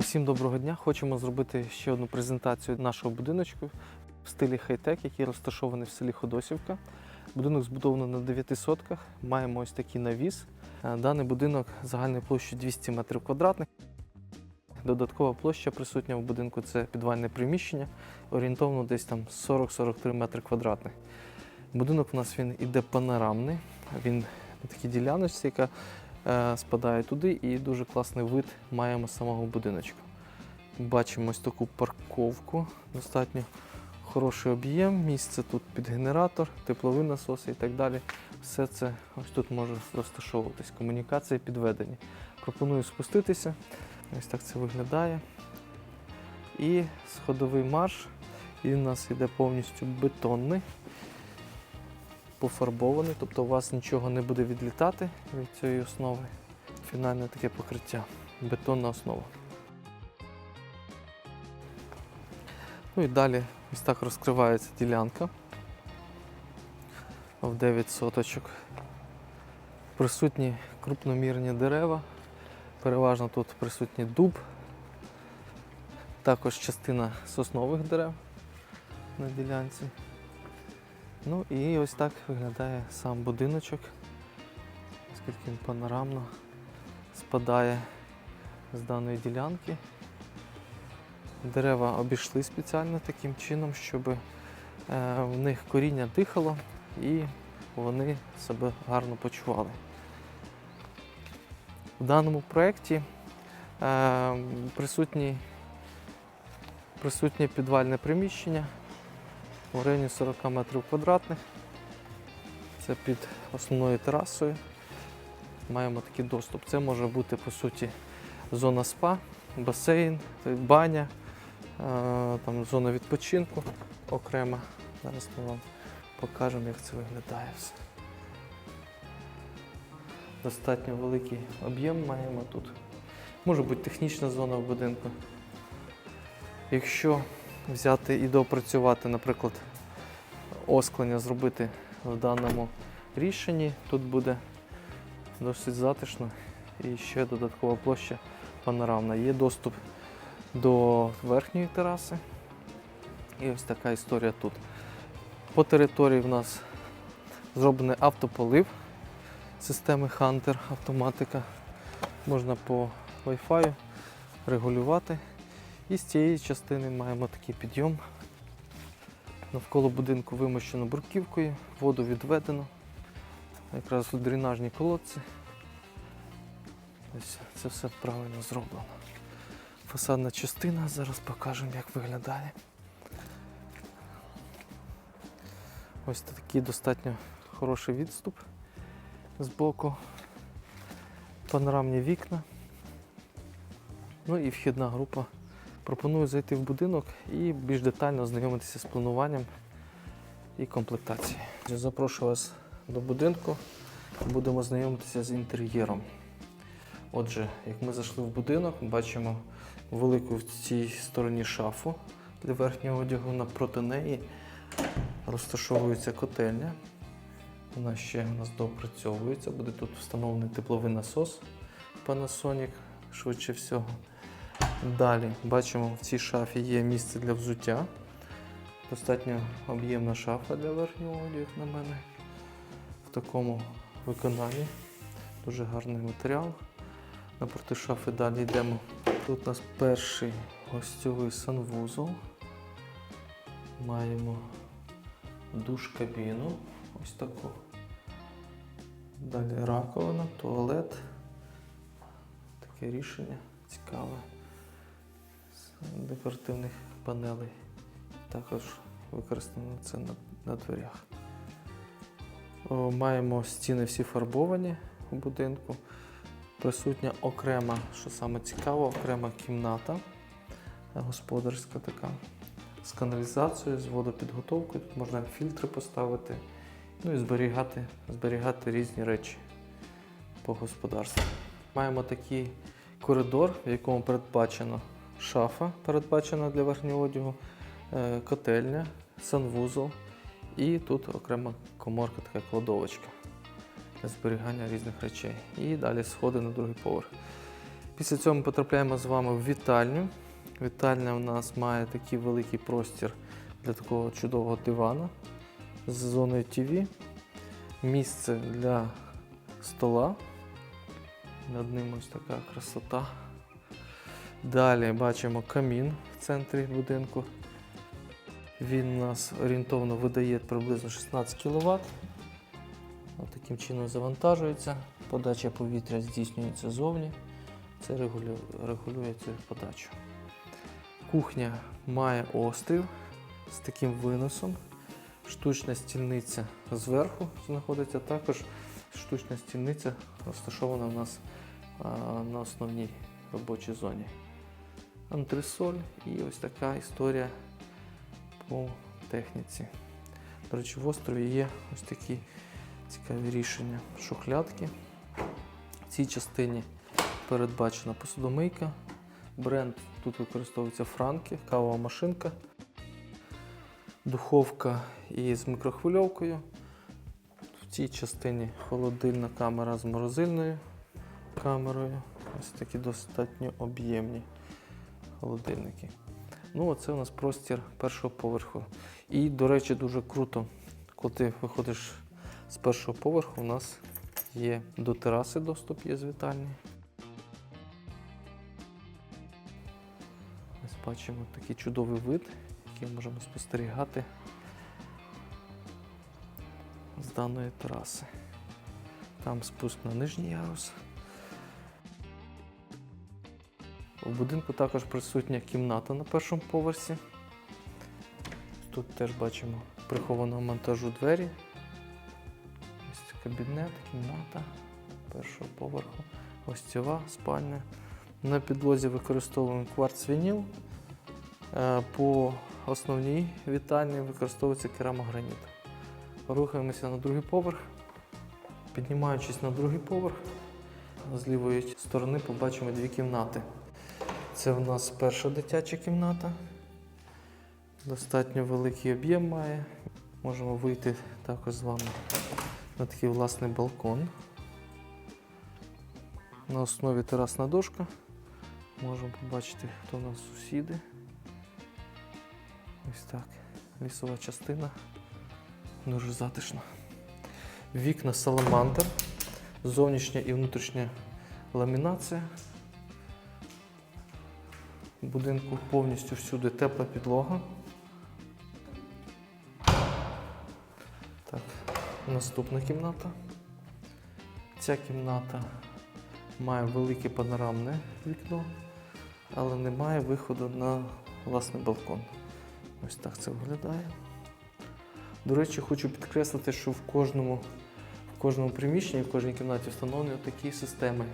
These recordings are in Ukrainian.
Усім доброго дня! Хочемо зробити ще одну презентацію нашого будиночку в стилі хай-тек, який розташований в селі Ходосівка. Будинок збудовано на 9 сотках. Маємо ось такий навіс. Е, Даний будинок загальною площею 200 метрів квадратних. Додаткова площа присутня в будинку це підвальне приміщення, орієнтовно десь там 40-43 метри квадратних. Будинок у нас він іде панорамний. Він на такій діляночці, яка спадає туди, і дуже класний вид маємо з самого будиночку. Бачимо ось таку парковку, достатньо хороший об'єм, місце тут під генератор, тепловий насос і так далі. Все це ось тут може розташовуватись. Комунікації підведені. Пропоную спуститися. Ось так це виглядає. І сходовий марш. Він у нас йде повністю бетонний, пофарбований, тобто у вас нічого не буде відлітати від цієї основи. Фінальне таке покриття. Бетонна основа. Ну і далі ось так розкривається ділянка в 9 соточок. Присутні крупномірні дерева. Переважно тут присутній дуб, також частина соснових дерев на ділянці. Ну і ось так виглядає сам будиночок, оскільки він панорамно спадає з даної ділянки. Дерева обійшли спеціально таким чином, щоб е, в них коріння дихало і вони себе гарно почували. В даному проєкті е, присутнє підвальне приміщення в районі 40 метрів квадратних. Це під основною терасою. Маємо такий доступ. Це може бути по суті зона спа, басейн, баня, е, там зона відпочинку окрема. Зараз ми вам покажемо, як це виглядає все. Достатньо великий об'єм маємо тут. Може бути технічна зона в будинку. Якщо взяти і доопрацювати, наприклад, осклення зробити в даному рішенні, тут буде досить затишно і ще додаткова площа панорамна. Є доступ до верхньої тераси. І ось така історія тут. По території в нас зроблений автополив системи Hunter автоматика. Можна по Wi-Fi регулювати. І з цієї частини маємо такий підйом. Навколо будинку вимощено бруківкою, воду відведено. Якраз в дренажні колодці. Ось це все правильно зроблено. Фасадна частина, зараз покажемо, як виглядає. Ось такий достатньо хороший відступ з боку. Панорамні вікна. Ну і вхідна група. Пропоную зайти в будинок і більш детально ознайомитися з плануванням і комплектацією. Запрошую вас до будинку, будемо знайомитися з інтер'єром. Отже, як ми зайшли в будинок, бачимо велику в цій стороні шафу для верхнього одягу. Напроти неї розташовується котельня. Вона ще у нас доопрацьовується. Буде тут встановлений тепловий насос Panasonic, швидше всього. Далі бачимо, в цій шафі є місце для взуття. Достатньо об'ємна шафа для верхнього одягу, як на мене. В такому виконанні. Дуже гарний матеріал. Напроти шафи далі йдемо. Тут у нас перший гостьовий санвузол. Маємо душ-кабіну. Ось таку. Далі раковина, туалет. Таке рішення цікаве. Декоративних панелей. Також використано це на, на дверях. О, маємо стіни всі фарбовані у будинку. Присутня окрема, що саме цікаво, окрема кімната е, господарська така. З каналізацією, з водопідготовкою. Тут можна фільтри поставити. Ну і зберігати, зберігати різні речі по господарству. Маємо такий коридор, в якому передбачено шафа, передбачена для верхнього одягу, е, котельня, санвузол і тут окрема коморка, така кладовочка для зберігання різних речей. І далі сходи на другий поверх. Після цього ми потрапляємо з вами в вітальню. Вітальня у нас має такий великий простір для такого чудового дивана з зоною ТВ, місце для стола. Над ним ось така красота. Далі бачимо камін в центрі будинку. Він нас орієнтовно видає приблизно 16 кВт. Таким чином завантажується. Подача повітря здійснюється зовні. Це регулює, цю подачу. Кухня має острів з таким виносом. Штучна стільниця зверху знаходиться. Також штучна стільниця розташована у нас на основній робочій зоні. Антресоль і ось така історія по техніці. До речі, в острові є ось такі цікаві рішення. Шухлядки. В цій частині передбачена посудомийка. Бренд тут використовується Франки, кавова машинка, духовка із мікрохвильовкою. В цій частині холодильна камера з морозильною камерою. Ось такі достатньо об'ємні холодильники. Ну, оце у нас простір першого поверху. І, до речі, дуже круто, коли ти виходиш з першого поверху, у нас є до тераси доступ є з вітальні. Ось бачимо такий чудовий вид, який можемо спостерігати з даної тераси. Там спуск на нижній ярус. У будинку також присутня кімната на першому поверсі. Тут теж бачимо прихованого монтажу двері. Ось кабінет, кімната першого поверху, гостьова спальня. На підлозі використовуємо кварц вініл. Е, По основній вітальні використовується керамограніт. Рухаємося на другий поверх. Піднімаючись на другий поверх, з лівої сторони побачимо дві кімнати. Це в нас перша дитяча кімната. Достатньо великий об'єм має. Можемо вийти також з вами на такий власний балкон. На основі терасна дошка. Можемо побачити, хто у нас сусіди. Ось так. Лісова частина. Дуже затишно. Вікна саламандр. Зовнішня і внутрішня ламінація. Будинку повністю всюди тепла підлога. Так, наступна кімната. Ця кімната має велике панорамне вікно, але не має виходу на власний балкон. Ось так це виглядає. До речі, хочу підкреслити, що в кожному, в кожному приміщенні, в кожній кімнаті встановлені такі системи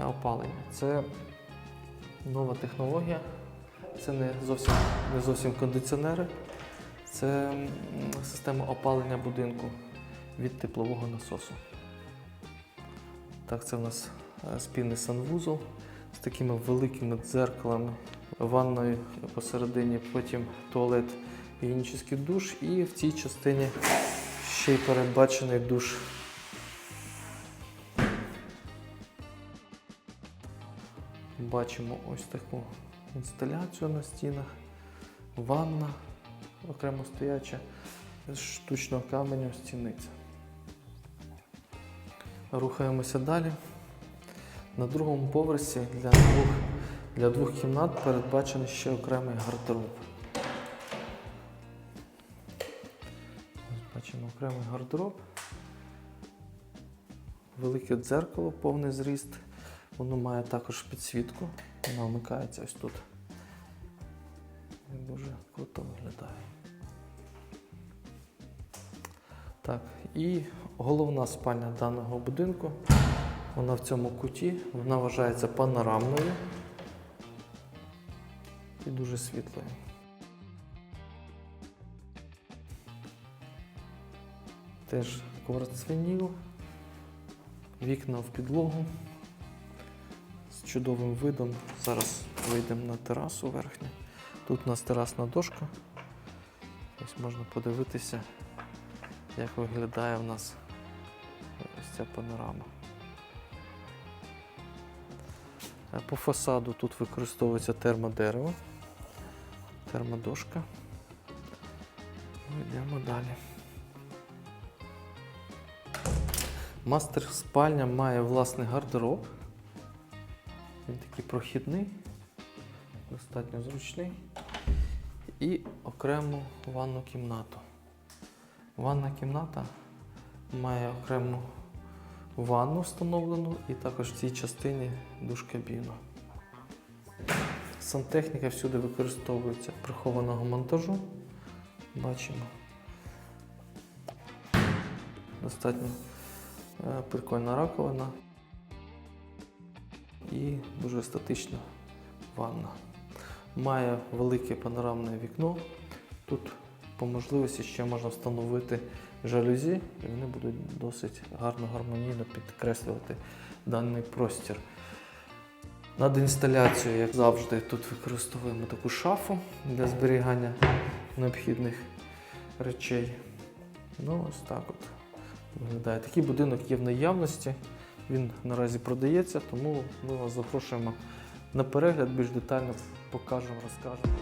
е, опалення. Це нова технологія. Це не зовсім, не зовсім кондиціонери, це система опалення будинку від теплового насосу. Так, це в нас е, спільний санвузол з такими великими дзеркалами, ванною посередині, потім туалет, гігієнічний душ, і в цій частині ще й передбачений душ. Бачимо ось таку інсталяцію на стінах, ванна окремо стояча, штучного каменю стіниця. Рухаємося далі. На другому поверсі для двох, для двох кімнат передбачений ще окремий гардероб. Ось бачимо окремий гардероб. Велике дзеркало, повний зріст. Воно має також підсвітку. Вона вмикається ось тут. Дуже круто виглядає. Так, і головна спальня даного будинку. Вона в цьому куті, вона вважається панорамною і дуже світлою. Теж кварцвініл, вікна в підлогу чудовим видом. Зараз вийдемо на терасу верхню. Тут у нас терасна дошка. Ось можна подивитися, як виглядає в нас ось ця панорама. Е, По фасаду тут використовується термодерево, термодошка. Ну, Йдемо далі. Мастер спальня має власний гардероб. Він такий прохідний, достатньо зручний. І окрему ванну кімнату. Ванна кімната має окрему ванну встановлену і також в цій частині душ-кабіну. Сантехніка всюди використовується прихованого монтажу. Бачимо. Достатньо е, прикольна раковина і дуже естетична ванна. Має велике панорамне вікно. Тут по можливості ще можна встановити жалюзі, і вони будуть досить гарно гармонійно підкреслювати даний простір. Над інсталяцією, як завжди, тут використовуємо таку шафу для зберігання необхідних речей. Ну, ось так от виглядає. Такий будинок є в наявності. Він наразі продається, тому ми вас запрошуємо на перегляд, більш детально покажемо, розкажемо.